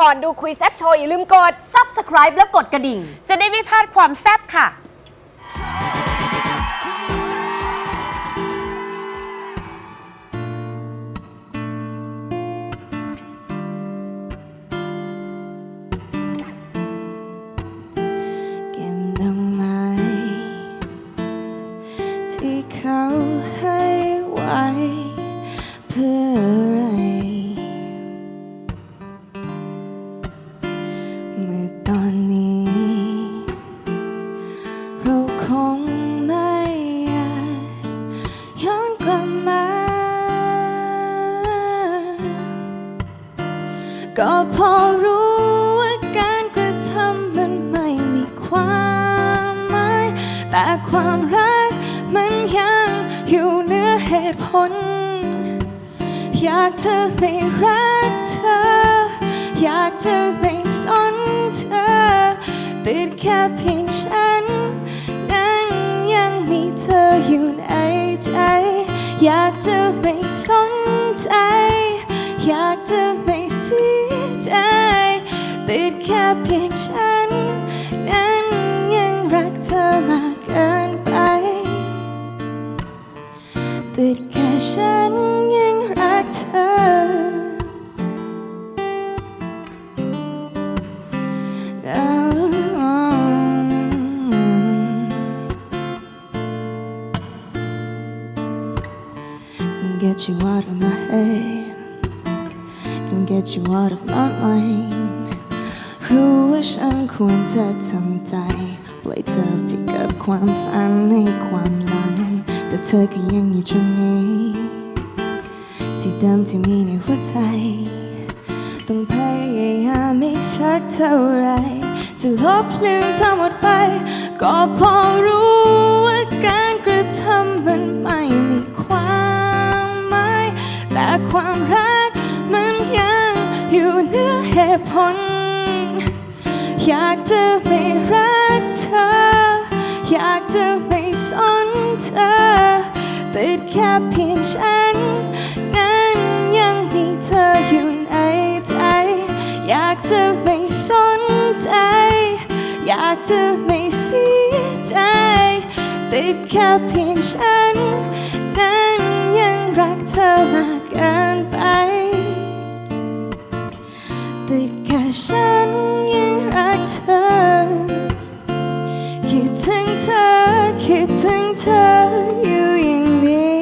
ก่อนดูคุยแซ่บโชว์อย่าลืมกด subscribe แล้วกดกระดิ่ง จะได้ไม่พลาดความแซ่บค่ะ เก็บดอกไม้ที่เขาให้ไว้ เพื่อ ก็พอรู้ว่าการกระทำมันไม่มีความหมาย แต่ความรักมันยังอยู่เหนือเหตุผล อยากจะไม่รักเธอ อยากจะไม่สนเธอ ติดแค่เพียงฉัน นั้นยังมีเธออยู่ในใจ อยากจะไม่สน แค่เพียงฉัน นั้นยังรักเธอมากเกินไปติดแค่ฉันยังรักเธอ Can get you out of my head Can get you out of my mind ฉันควรจะทำใจปล่อยเธอไปกับความฝันในความหลัง แต่เธอก็ยังอยู่ตรงนี้ ที่เดิมที่มีในหัวใจ ต้องพยายามอีกสักเท่าไหรจะลบลืมทั้งหมดไป ก็พอรู้ว่าการกระทำมันไม่มีความหมาย แต่ความรักมันยังอยู่เหนือเหตุผล อยากจะไม่รักเธอ อยากจะไม่สนเธอติดแค่เพียงฉัน นั้นยังมีเธออยู่ในใจ อยากจะไม่สนใจ อยากจะไม่เสียใจ ติดแค่เพียงฉันนั้น ออยู่อย่างนี้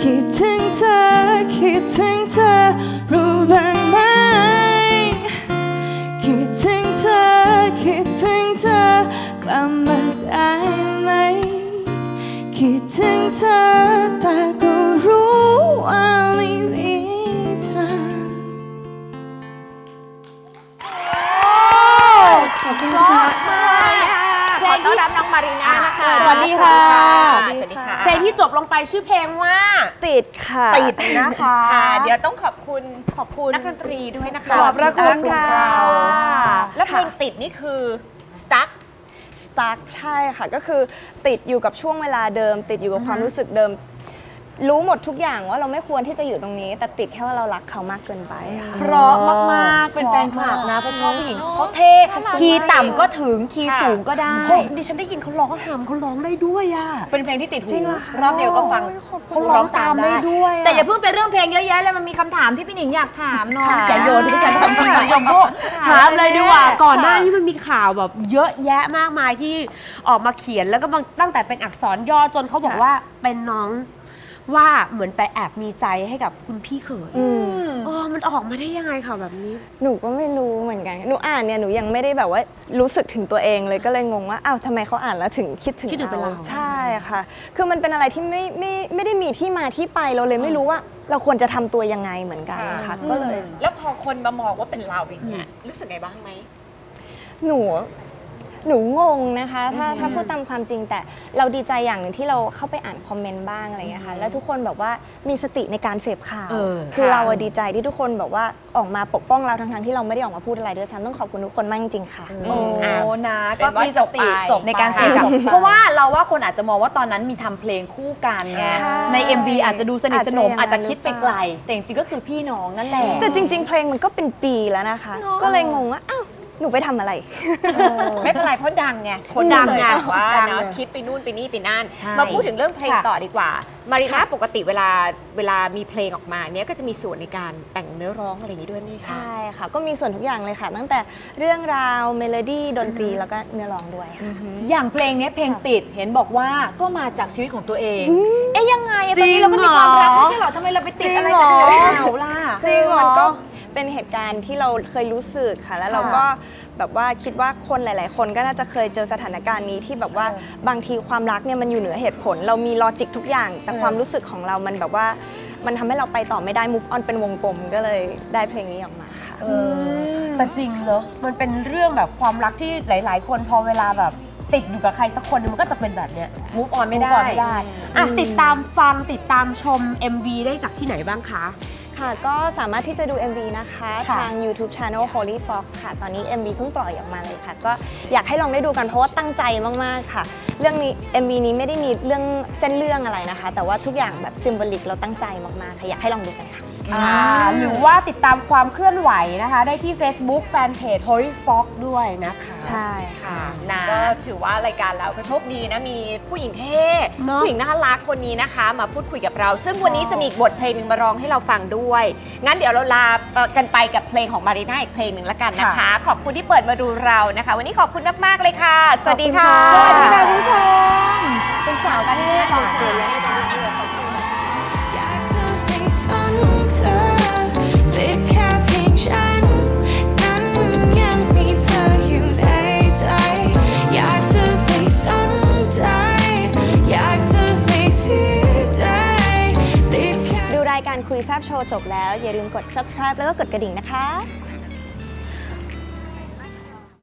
คิดถึงเธอ คิดถึงเธอ รู้บ้างไหม คิดถึงเธอ คิดถึงเธอกลับมาได้ไหม คิดถึงเธอแต่ก็รู้ว่าไม่มีเธอ ขอบคุณค่ะ วัสดีค่ะ สวัสดีค่ะเพลงที่จบลงไปชื่อเพลงว่า ติดค่ะติดนะคะเดี๋ยวต้องขอบคุณขอบคุณนักดนตรีด้วยนะคะขอบพระคุณค่ะ แล้วเพลงติดนี่คือ stuck สตาร์ใช่ค่ะก็คือติดอยู่กับช่วงเวลาเดิม ติดอยู่กับความรู้สึกเดิม รู้หมดทุกอย่างว่าเราไม่ควรที่จะอยู่ตรงนี้ แต่ติดแค่ว่าเรารักเขามากเกินไปค่ะ เพราะมากๆ เป็นแฟนคลับนะเพราะชอบผู้หญิงเขาเท่คีย์ต่ำก็ถึงคีย์สูงก็ได้เฮ้ยดิฉันได้ยินเขาร้องหามเขาร้องได้ด้วยอะ เป็นเพลงที่ติดหูจริงเหรอคะรอบเดียวก็ฟังเขาร้องตามได้ด้วยอะ แต่อย่าเพิ่งไปเรื่องเพลงเยอะแยะเลยมันมีคำถามที่พี่หนิงอยากถามหน่อยอย่าโยนที่ฉันทำคำถามยมพู่ถามเลยดีกว่า ก่อนหน้านี้มันมีข่าวแบบเยอะแยะมากมายที่ออกมาเขียนแล้วก็บางตั้งแต่เป็นอักษรย่อจนเขาบอกว่าเป็นน้อง ว่าเหมือนไปแอบมีใจให้กับคุณพี่เขยอืม เออมันออกมาได้ยังไงข่าวแบบนี้ หนูก็ไม่รู้เหมือนกัน หนูอ่านเนี่ยหนูยังไม่ได้แบบว่ารู้สึกถึงตัวเองเลยก็เลยงงว่าอ้าวทำไมเขาอ่านแล้วถึงคิดถึงคิดถึงเป็นเรา ใช่ค่ะ คือมันเป็นอะไรที่ไม่ไม่ไม่ได้มีที่มาที่ไปเราเลยไม่รู้ว่า เราควรจะทำตัวยังไงเหมือนกันนะคะก็เลย แล้วพอคนมามองว่าเป็นเราอย่างเงี้ยรู้สึกไงบ้างไหม หนู หนูงงนะคะ ถ้าถ้าพูดตามความจริงแต่เราดีใจอย่างหนึ่งที่เราเข้าไปอ่านคอมเมนต์บ้างอะไรอย่างเงี้ยค่ะแล้วทุกคนแบบว่ามีสติในการเสพข่าว เออคือค่ะ เราอะดีใจที่ทุกคนแบบว่าออกมาปกป้องเราทั้งๆที่เราไม่ได้ออกมาพูดอะไรด้วยซ้ำต้องขอบคุณทุกคนมากจริงๆค่ะ โอ้อะนะเป็ก็นว่ามีสติจบไปในการเสพค่ะข่าวเพราะว่าเราว่าคนอาจจะมองว่าตอนนั้นมีทำเพลงคู่กันไงใช่ใน MV อาจจะดูสนิทสนมอาอาจจจะจะอย่างนั้นคิดไปไกล แต่จริงๆก็คือพี่น้องนั่นแหละ แต่จริง ๆ เพลงมันก็เป็นปีแล้วนะคะ ก็เลยงงว่าอ้าว หนูไปทำอะไร ไม่เป็นไรเพราะดังไงคนดังเลยไงแบบว่าดังเนาะเลยคิดไปนู่นไปนี่ไปนั่น ใช่มาพูดถึงเรื่องเพลงค่ะต่อดีกว่า มารีน่าปกติเวลาเวลามีเพลงออกมาเนี้ยก็จะมีส่วนในการแต่งเนื้อร้องอะไรอย่างนี้ด้วยไหมคะ ใช่ค่ะ ก็มีส่วนทุกอย่างเลยค่ะ ตั้งแต่เรื่องราวเมโลดี้ดนตรีแล้วก็เนื้อร้องด้วยค่ะ อย่างเพลงเนี้ยเพลงติดเห็นบอกว่าก็มาจากชีวิตของตัวเอง เอ๊ยยังไงอะตอนนี้เราก็มีความรักไม่ใช่เหรอทำไมเราไปติดอะไรกับเรื่องราวล่ะ จริงมันก็ เป็นเหตุการณ์ที่เราเคยรู้สึกค่ะ แล้วเราก็แบบว่าคิดว่าคนหลาย ๆ คนก็น่าจะเคยเจอสถานการณ์นี้ที่แบบว่าบางทีความรักเนี่ยมันอยู่เหนือเหตุผล เรามีลอจิกทุกอย่าง แต่ความรู้สึกของเรามันแบบว่ามันทำให้เราไปต่อไม่ได้ move on เป็นวงกลมก็เลยได้เพลงนี้ออกมาค่ะแต่จริงเนอะมันเป็นเรื่องแบบความรักที่หลาย ๆ คนพอเวลาแบบติดอยู่กับใครสักคนหนึงมันก็จะเป็นแบบเนี้ย move on ไม่ได้ move on ไม่ได้อะติดตามฟังติดตามชม MV ได้จากที่ไหนบ้างคะ ค่ะก็สามารถที่จะดู MV นะคะค่ะทาง YouTube Channel Holy Fox ค่ะ ตอนนี้ MV เพิ่งปล่อยออกมาเลยค่ะ ก็อยากให้ลองได้ดูกันเพราะว่าตั้งใจมาก ๆ ค่ะ เรื่องนี้ MV นี้ไม่ได้มีเรื่องเส้นเรื่องอะไรนะคะ แต่ว่าทุกอย่างแบบซิม b ลิกเราตั้งใจมากๆค่ะอยากให้ลองดูกันค่ะ อ่าหรือว่าติดตามความเคลื่อนไหวนะคะ ได้ที่ Facebook Fanpage Holy Fox ด้วยนะคะใช่ค่ะ นะก็ถือว่ารายการเราก็โชคดีนะ มีผู้หญิงเท่เนอะผู้หญิงน่ารักคนนี้นะคะ มาพูดคุยกับเรา ซึ่งวันนี้จะมีอีกบทเพลงหนึ่งมาร้องให้เราฟังด้วย งั้นเดี๋ยวเราลากันไปกับเพลงของมารีน่าอีกเพลงหนึ่งละกันนะคะ ขอบคุณที่เปิดมาดูเรานะคะ วันนี้ขอบคุณมากๆเลยค่ะ สวัสดีค่ะสวัสดีค่ะคุณผู้ชมเป็นสาวกันแน่ค่ะอยากจะให้สนเธอติดแค่เพียงฉันนั้นยังมีเธออยู่ในใจ อยากจะไม่สนใจ อยากจะไม่เสียใจติดแค่ ดูรายการคุยแซบโชว์จบแล้ว อย่าลืมกด subscribe แล้วก็กดกระดิ่งนะคะ